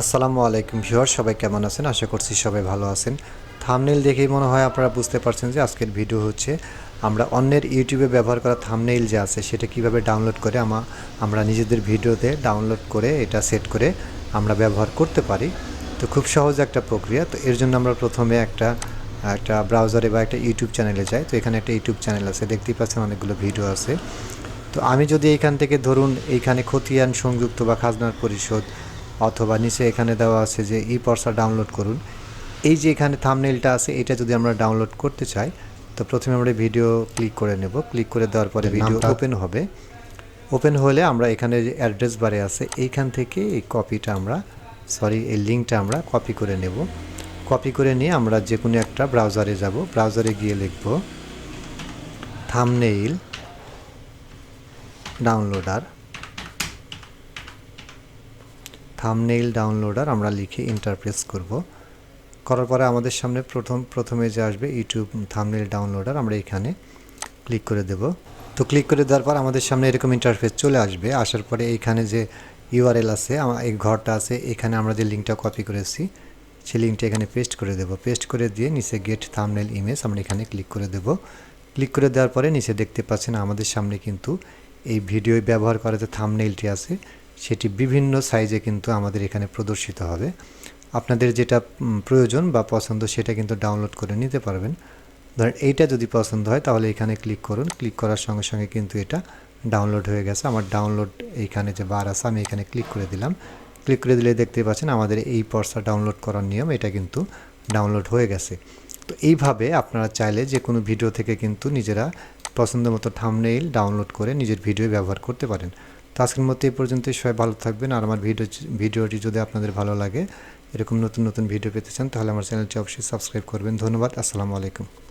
আসসালামু আলাইকুম ভিউয়ার সবাই কেমন আছেন? আশা করছি সবাই ভালো আছেন। থামনেল দেখেই মনে হয় আপনারা বুঝতে পারছেন যে আজকের ভিডিও হচ্ছে আমরা অন্যের ইউটিউবে ব্যবহার করা থামনেইল যে আছে, সেটা কীভাবে ডাউনলোড করে আমা, আমরা নিজেদের ভিডিওতে ডাউনলোড করে এটা সেট করে আমরা ব্যবহার করতে পারি। তো খুব সহজ একটা প্রক্রিয়া। তো এর জন্য আমরা প্রথমে একটা একটা ব্রাউজারে বা একটা ইউটিউব চ্যানেলে যাই। তো এখানে একটা ইউটিউব চ্যানেল আছে, দেখতেই পাচ্ছেন অনেকগুলো ভিডিও আছে। তো আমি যদি এইখান থেকে ধরুন, এইখানে খতিয়ান সংযুক্ত বা খাজনার পরিশোধ অথবা নিচে এখানে দেওয়া আছে যে ই পর্সা ডাউনলোড করুন। এই যে এখানে থামনেলটা আছে এটা যদি আমরা ডাউনলোড করতে চাই তো প্রথমে আমরা ভিডিও ক্লিক করে নেব। ক্লিক করে দেওয়ার পরে ভিডিও ওপেন হবে। ওপেন হলে আমরা এখানে যে অ্যাড্রেস বারে আছে এইখান থেকে এই কপিটা আমরা সরি এই লিঙ্কটা আমরা কপি করে নেব। কপি করে নিয়ে আমরা যে কোনো একটা ব্রাউজারে যাব। ব্রাউজারে গিয়ে লিখব থামনেইল ডাউনলোডার থামনেইল ডাউনলোডার আমরা লিখে ইন্টারপ্রেস করব। করার পরে আমাদের সামনে প্রথম, প্রথমে যে আসবে ইউটিউব থামনেইল ডাউনলোডার আমরা এখানে ক্লিক করে দেব। তো ক্লিক করে দেওয়ার পর আমাদের সামনে এরকম ইন্টারফেস চলে আসবে। আসার পরে এইখানে যে ইউআরএল আছে এই ঘরটা আছে, এখানে আমরা যে লিঙ্কটা কপি করেছি, সেই লিঙ্কটা এখানে পেস্ট করে দেব। পেস্ট করে দিয়ে নিচে গেট থামনেল ইমেজ আমরা এখানে ক্লিক করে দেব। ক্লিক করে দেওয়ার পরে নিচে দেখতে পাচ্ছেন আমাদের সামনে কিন্তু এই ভিডিও ব্যবহার করা যে থামনেইলটি আছে সেটি বিভিন্ন সাইজে কিন্তু আমাদের এখানে প্রদর্শিত হবে। আপনাদের যেটা প্রয়োজন বা পছন্দ সেটা কিন্তু ডাউনলোড করে নিতে পারবেন। ধরেন এইটা যদি পছন্দ হয় তাহলে এখানে ক্লিক করুন। ক্লিক করার সঙ্গে সঙ্গে কিন্তু এটা ডাউনলোড হয়ে গেছে। আমার ডাউনলোড এইখানে যে বার আছে, আমি এখানে ক্লিক করে দিলাম। ক্লিক করে দিলে দেখতে পাচ্ছেন আমাদের এই পর্সা ডাউনলোড করার নিয়ম, এটা কিন্তু ডাউনলোড হয়ে গেছে। তো এইভাবে আপনারা চাইলে যে কোনো ভিডিও থেকে কিন্তু নিজেরা পছন্দ মতো থামনেইল ডাউনলোড করে নিজের ভিডিও ব্যবহার করতে পারেন। আজকের মতো এই পর্যন্তই। সবাই ভালো থাকবেন। আর আমার ভিডিও ভিডিওটি যদি আপনাদের ভালো লাগে, এরকম নতুন নতুন ভিডিও পেতে চান, তাহলে আমার চ্যানেলটি অবশ্যই সাবস্ক্রাইব করবেন। ধন্যবাদ। আসসালামু আলাইকুম।